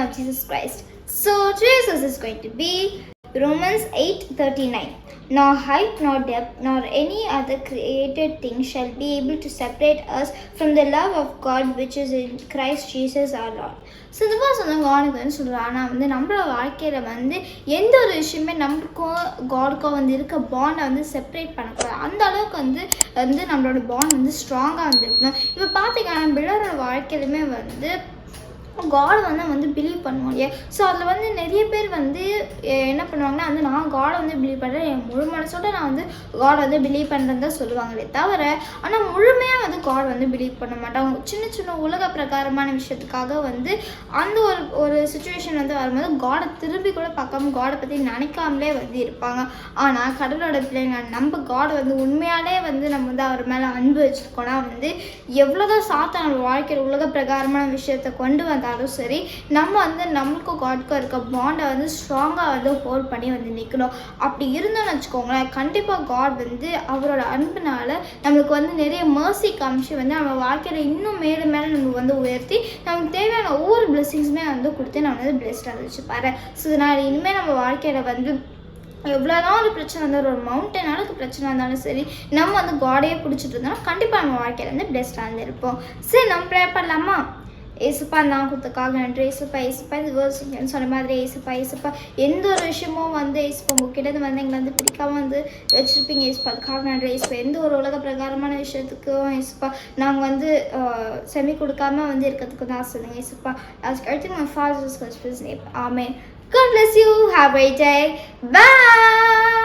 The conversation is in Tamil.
name of Jesus Christ. So today's verse is going to be Romans 8:39. Nor height, nor depth, nor any other created thing shall be able to separate us from the love of God which is in Christ Jesus our Lord. So இந்த மாதிரி சொன்ன காடுக்கு வந்து சொல்கிறேன் ஆனால் வந்து நம்மளோட வாழ்க்கையில் வந்து எந்த ஒரு விஷயமே நம்மளுக்கும் காடுக்கும் வந்து இருக்க பாண்டை வந்து செப்பரேட் பண்ணக்கூடாது அந்த அளவுக்கு வந்து வந்து நம்மளோட பாண்ட் வந்து ஸ்ட்ராங்காக வந்துருக்கணும் இப்போ பார்த்தீங்கன்னா பிள்ளரோட வாழ்க்கையிலுமே வந்து காட் வந்து வந்து பிலீவ் பண்ணுவோம் இல்லையா? ஸோ அதில் வந்து நிறைய பேர் வந்து என்ன பண்ணுவாங்கன்னா வந்து நான் காடை வந்து பிலீவ் பண்ணுறேன் என் முழு மனசோட நான் வந்து காடை வந்து பிலீவ் பண்ணுறேன் தான் சொல்லுவாங்களே தவிர ஆனால் முழுமையாக வந்து காட் வந்து பிலீவ் பண்ண மாட்டாங்க சின்ன சின்ன உலக பிரகாரமான விஷயத்துக்காக வந்து அந்த ஒரு ஒரு சுச்சுவேஷன் வந்து வரும்போது காடை திரும்பி கூட பார்க்காம காடை பற்றி நினைக்காமலே வந்து இருப்பாங்க. ஆனால் கடலோட பிள்ளைங்க நம்ம காடை வந்து உண்மையாலே வந்து வந்து அவர் மேலே அன்பு வச்சுருக்கோன்னா வந்து எவ்வளோதான் சாத்தான் நம்ம வாழ்க்கையில் உலக பிரகாரமான விஷயத்தை கொண்டு வந்தாலும் சரி நம்ம வந்து நம்மளுக்கும் காட்கும் இருக்க பாண்டை வந்து ஸ்ட்ராங்காக வந்து ஹோல்ட் பண்ணி வந்து நிற்கணும் அப்படி இருந்தோம்னு வச்சுக்கோங்களேன் கண்டிப்பாக காட் வந்து அவரோட அன்புனால நம்மளுக்கு வந்து நிறைய மர்சி காமிச்சு வந்து நம்ம வாழ்க்கையில் இன்னும் மேலும் மேலே நம்ம வந்து உயர்த்தி நமக்கு தேவையான ஒவ்வொரு பிளெஸ்ஸிங்ஸுமே வந்து கொடுத்து நம்ம வந்து பிளெஸ்டாக வச்சுப்பாரு. ஸோ இதனால் இனிமேல் நம்ம வாழ்க்கையில் வந்து எவ்வளோதான் ஒரு பிரச்சனை இருந்தாலும் ஒரு மவுண்டன் அளவுக்கு பிரச்சனை இருந்தாலும் சரி நம்ம வந்து காடையே பிடிச்சிட்டு இருந்தோம்னா கண்டிப்பாக நம்ம வாழ்க்கையில் வந்து பெஸ்ட்டாக இருந்திருப்போம் இருப்போம். சரி நம்ம ப்ரே பண்ணலாமா? ஏசுப்பா நான் கொடுத்தக்காக நன்றி. ஏசுப்பா ஏசுப்பா இது வேர்ஸ் சொன்ன மாதிரி ஏசுப்பா ஏசுப்பா. எந்த ஒரு விஷயமும் வந்து ஏசுப்பா உங்ககிட்ட வந்து எங்களை வந்து பிடிக்காம வந்து வச்சுருப்பீங்க. ஏசுப்பா அதுக்காக நன்றி. ஏசுப்பா எந்த ஒரு உலக பிரகாரமான விஷயத்துக்கும் ஏசுப்பா நாங்கள் வந்து செமி கொடுக்காம வந்து இருக்கிறதுக்கு தான் சொல்லுங்கள் ஏசுப்பா அதுக்கு அடுத்து நான் father's ஆமே God bless you. Have a great day. Bye.